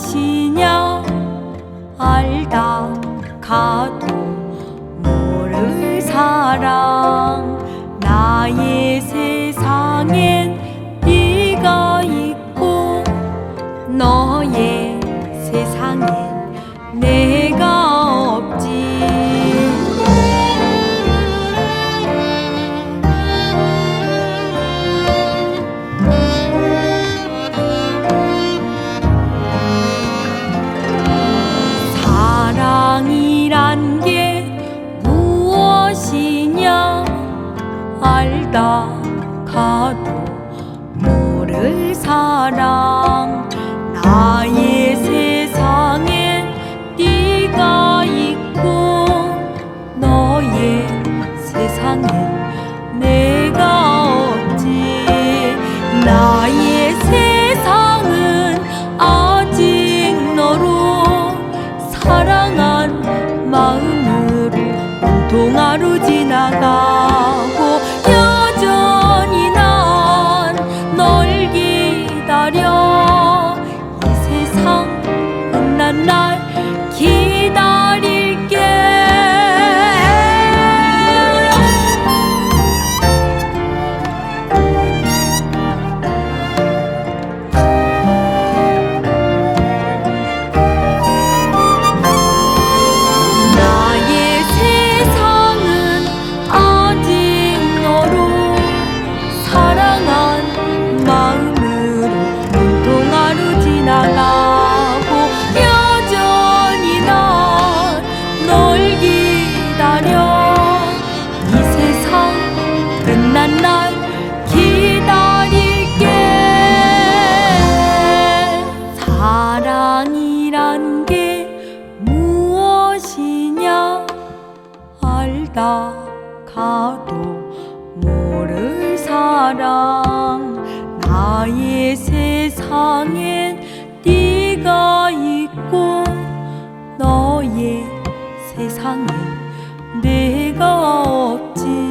것이냐? 알다 가도 모를 사랑. 나의 세상엔 네가 있고 너 늘 사랑 나의 세상엔 네가 있고 너의 세상엔 울다 가도 모를 사랑. 나의 세상엔 네가 있고 너의 세상엔 내가 없지.